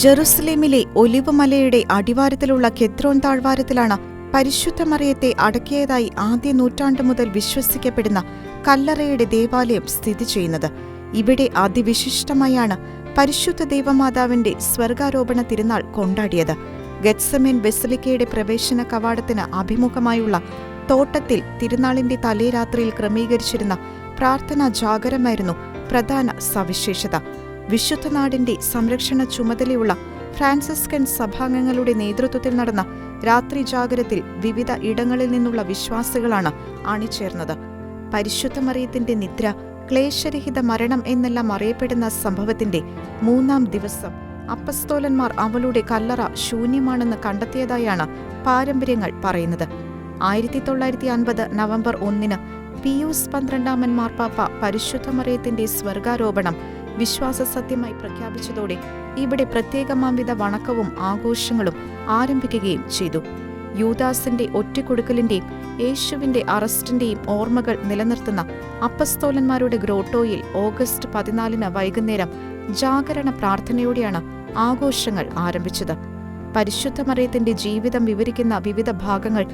ജെറുസലേമിലെ ഒലിവുമലയുടെ അടിവാരത്തിലുള്ള കെത്രോൻ താഴ്വാരത്തിലാണ് പരിശുദ്ധ മറിയത്തെ അടക്കിയതായി ആദ്യ നൂറ്റാണ്ട് മുതൽ വിശ്വസിക്കപ്പെടുന്ന കല്ലറയുടെ ദേവാലയം സ്ഥിതി ചെയ്യുന്നത്. ഇവിടെ അതിവിശിഷ്ടമായാണ് പരിശുദ്ധ ദേവമാതാവിന്റെ സ്വർഗാരോപണ തിരുനാൾ കൊണ്ടാടിയത്. ഗത്സമേൻ ബെസലിക്കയുടെ പ്രവേശന കവാടത്തിന് അഭിമുഖമായുള്ള തോട്ടത്തിൽ തിരുനാളിന്റെ തലേരാത്രിയിൽ ക്രമീകരിച്ചിരുന്ന പ്രാർത്ഥനാ ജാഗരമായിരുന്നു പ്രധാന സവിശേഷത. വിശുദ്ധ നാടിന്റെ സംരക്ഷണ ചുമതലയുള്ള ഫ്രാൻസിസ്കൻ സഭാംഗങ്ങളുടെ നേതൃത്വത്തിൽ നടന്ന രാത്രി ജാഗരത്തിൽ വിവിധ ഇടങ്ങളിൽ നിന്നുള്ള വിശ്വാസികളാണ് അണിചേർന്നത്. പരിശുദ്ധ മറിയത്തിന്റെ നിദ്ര ക്ലേശരഹിത മരണം എന്നെല്ലാം അറിയപ്പെടുന്ന സംഭവത്തിന്റെ മൂന്നാം ദിവസം അപ്പസ്തോലന്മാർ അവളുടെ കല്ലറ ശൂന്യമാണെന്ന് കണ്ടെത്തിയതായാണ് പാരമ്പര്യങ്ങൾ പറയുന്നത്. ആയിരത്തി തൊള്ളായിരത്തി അൻപത് നവംബർ ഒന്നിന് പിയൂസ് പന്ത്രണ്ടാമൻ മാർപ്പാപ്പ പരിശുദ്ധ മറിയത്തിന്റെ സ്വർഗാരോപണം വിശ്വാസ സത്യമായി പ്രഖ്യാപിച്ചതോടെ ഇവിടെ പ്രത്യേകമാംവിധ വണക്കവും ആഘോഷങ്ങളും ആരംഭിക്കുകയും ചെയ്തു. യൂദാസിന്റെ ഒറ്റക്കൊടുക്കലിന്റെയും യേശുവിന്റെ അറസ്റ്റിന്റെയും ഓർമ്മകൾ നിലനിർത്തുന്ന അപ്പസ്തോലന്മാരുടെ ഗ്രോട്ടോയിൽ ഓഗസ്റ്റ് പതിനാലിന് വൈകുന്നേരം ജാഗരണ പ്രാർത്ഥനയോടെയാണ് ആഘോഷങ്ങൾ ആരംഭിച്ചത്. പരിശുദ്ധ മറിയത്തിന്റെ ജീവിതം വിവരിക്കുന്ന വിവിധ ഭാഗങ്ങൾ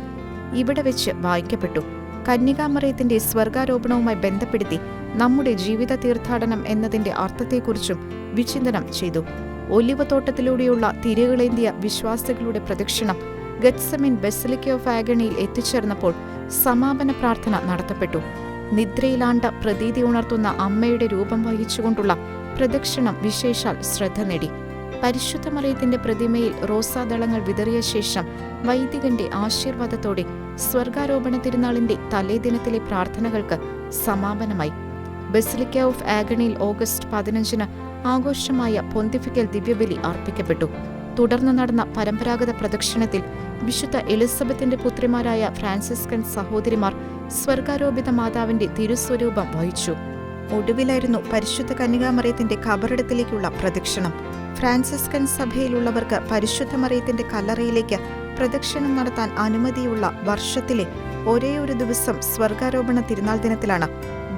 ഇവിടെ വെച്ച് വായിക്കപ്പെട്ടു. കന്യകാമറിയത്തിന്റെ സ്വർഗാരോപണവുമായി ബന്ധപ്പെടുത്തി നമ്മുടെ ജീവിത തീർത്ഥാടനം എന്നതിന്റെ അർത്ഥത്തെക്കുറിച്ചും വിചിന്തനം ചെയ്തു. ഒലിവ് തോട്ടത്തിലൂടെയുള്ള തിരകളേന്തിയ വിശ്വാസികളുടെ പ്രദക്ഷിണം ഗത്സമിൻ ബെസലിക്ക ഓഫ് ആഗണിയിൽ എത്തിച്ചേർന്നപ്പോൾ സമാപന പ്രാർത്ഥന നടത്തപ്പെട്ടു. നിദ്രയിലാണ്ട പ്രതീതി ഉണർത്തുന്ന അമ്മയുടെ രൂപം വഹിച്ചുകൊണ്ടുള്ള പ്രദക്ഷിണം വിശേഷാൽ ശ്രദ്ധ നേടി. പരിശുദ്ധ മറിയത്തിന്റെ പ്രതിമയിൽ റോസാദളങ്ങൾ വിതറിയ ശേഷം വൈദികന്റെ ആശീർവാദത്തോടെ സ്വർഗാരോപണ തിരുനാളിന്റെ തലേദിനത്തിലെ പ്രാർത്ഥനകൾക്ക് സമാപനമായി. ബസിലിക്ക ഓഫ് ആഗണിയിൽ ഓഗസ്റ്റ് പതിനഞ്ചിന് ആഘോഷമായ പൊന്തിഫിക്കൽ ദിവ്യബലി അർപ്പിക്കപ്പെട്ടു. തുടർന്ന് നടന്ന പരമ്പരാഗത പ്രദക്ഷിണത്തിൽ വിശുദ്ധ എലിസബത്തിന്റെ പുത്രിമാരായ ഫ്രാൻസിസ്കൻ സഹോദരിമാർ സ്വർഗാരോപിത മാതാവിന്റെ തിരുസ്വരൂപം വഹിച്ചു. ഒടുവിലായിരുന്നു പരിശുദ്ധ കന്യകാമറിയത്തിന്റെ ഖബറിടത്തിലേക്കുള്ള പ്രദക്ഷിണം. ഫ്രാൻസിസ്കൻ സഭയിലുള്ളവർക്ക് പരിശുദ്ധ മറിയത്തിന്റെ കല്ലറയിലേക്ക് പ്രദക്ഷിണം നടത്താൻ അനുമതിയുള്ള വർഷത്തിലെ ഒരേ ഒരു ദിവസം സ്വർഗാരോപണ തിരുനാൾ ദിനത്തിലാണ്.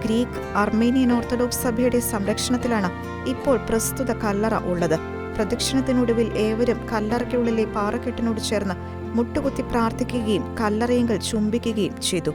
ഗ്രീക്ക് അർമേനിയൻ ഓർത്തഡോക്സ് സഭയുടെ സംരക്ഷണത്തിലാണ് ഇപ്പോൾ പ്രസ്തുത കല്ലറ ഉള്ളത്. പ്രദക്ഷിണത്തിനൊടുവിൽ ഏവരും കല്ലറയ്ക്കുള്ളിലെ പാറക്കെട്ടിനോട് ചേർന്ന് മുട്ടുകുത്തി പ്രാർത്ഥിക്കുകയും കല്ലറയെങ്കിൽ ചുംബിക്കുകയും ചെയ്തു.